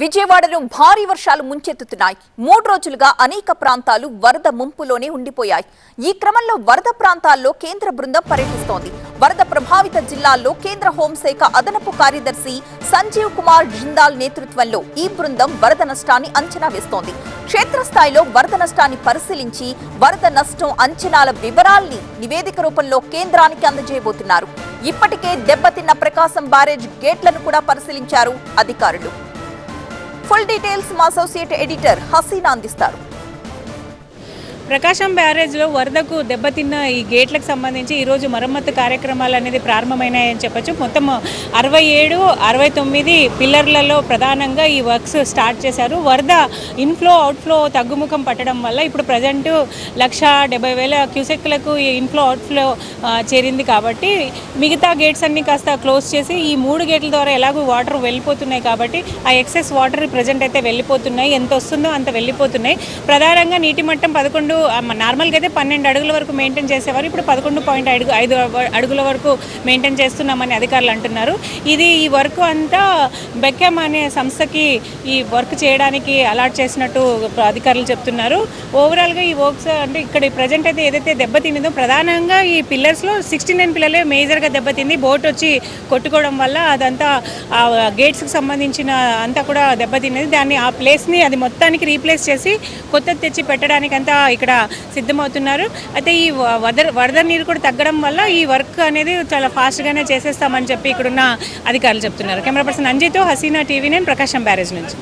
విజయవాడలో భారీ వర్షాలు ముంచెత్తుతున్నాయి. మూడు రోజులుగా అనేక ప్రాంతాలు వరద ముంపులోనే ఉండిపోయాయి. ఈ క్రమంలో వరద ప్రాంతాల్లో కేంద్ర బృందం పర్యటిస్తోంది. వరద ప్రభావిత జిల్లాల్లో కేంద్ర హోంశాఖ అదనపు కార్యదర్శి సంజీవ్ కుమార్ జిందాల్ నేతృత్వంలో ఈ బృందం వరద నష్టాన్ని అంచనా వేస్తోంది. క్షేత్రస్థాయిలో వరద నష్టాన్ని పరిశీలించి వరద నష్టం అంచనాల వివరాల్ని నివేదిక రూపంలో కేంద్రానికి అందజేయబోతున్నారు. ఇప్పటికే దెబ్బతిన్న ప్రకాశం బ్యారేజ్ గేట్లను కూడా పరిశీలించారు అధికారులు. ఫుల్ డీటెయిల్స్ మా అసోసియేట్ ఎడిటర్ హసీనా అందిస్తారు. ప్రకాశం బ్యారేజ్లో వరదకు దెబ్బతిన్న ఈ గేట్లకు సంబంధించి ఈరోజు మరమ్మతు కార్యక్రమాలు అనేది ప్రారంభమైనాయని చెప్పొచ్చు. మొత్తం అరవై ఏడు అరవై తొమ్మిది పిల్లర్లలో ప్రధానంగా ఈ వర్క్స్ స్టార్ట్ చేశారు. వరద ఇన్ఫ్లో అవుట్ఫ్లో తగ్గుముఖం పట్టడం వల్ల ఇప్పుడు ప్రజెంట్ లక్ష డెబ్బై వేల క్యూసెక్లకు ఈ ఇన్ఫ్లో అవుట్ఫ్లో చేరింది కాబట్టి మిగతా గేట్స్ అన్ని కాస్త క్లోజ్ చేసి ఈ మూడు గేట్ల ద్వారా ఎలాగో వాటర్ వెళ్ళిపోతున్నాయి కాబట్టి ఆ ఎక్సెస్ వాటర్ ప్రజెంట్ అయితే వెళ్ళిపోతున్నాయి. ఎంత వస్తుందో అంత వెళ్ళిపోతున్నాయి. ప్రధానంగా నీటి మట్టం పదకొండు నార్మల్గా అయితే పన్నెండు అడుగుల వరకు మెయింటైన్ చేసేవారు. ఇప్పుడు పదకొండు పాయింట్ ఐదు ఐదు అడుగుల వరకు మెయింటైన్ చేస్తున్నామని అధికారులు అంటున్నారు. ఇది ఈ వర్క్ అంతా బెక్కెమ్ అనే సంస్థకి ఈ వర్క్ చేయడానికి అలాట్ చేసినట్టు అధికారులు చెప్తున్నారు. ఓవరాల్గా ఈ వర్క్స్ అంటే ఇక్కడ ప్రజెంట్ అయితే ఏదైతే దెబ్బతిందో ప్రధానంగా ఈ పిల్లర్స్లో సిక్స్టీ నైన్ పిల్లలే మేజర్గా దెబ్బతింది. బోట్ వచ్చి కొట్టుకోవడం వల్ల అదంతా ఆ గేట్స్కి సంబంధించిన అంతా కూడా దెబ్బతిన్నది. దాన్ని ఆ ప్లేస్ని అది మొత్తానికి రీప్లేస్ చేసి కొత్తది తెచ్చి పెట్టడానికి అంతా ఇక్కడ సిద్ధమవుతున్నారు. అయితే ఈ వ- వరద వరద నీరు కూడా తగ్గడం వల్ల ఈ వర్క్ అనేది చాలా ఫాస్ట్గానే చేసేస్తామని చెప్పి ఇక్కడున్న అధికారులు చెప్తున్నారు. కెమెరా పర్సన్ అంజయ్తో హసీనా టీవీ నేను ప్రకాశం బ్యారేజ్ నుంచి.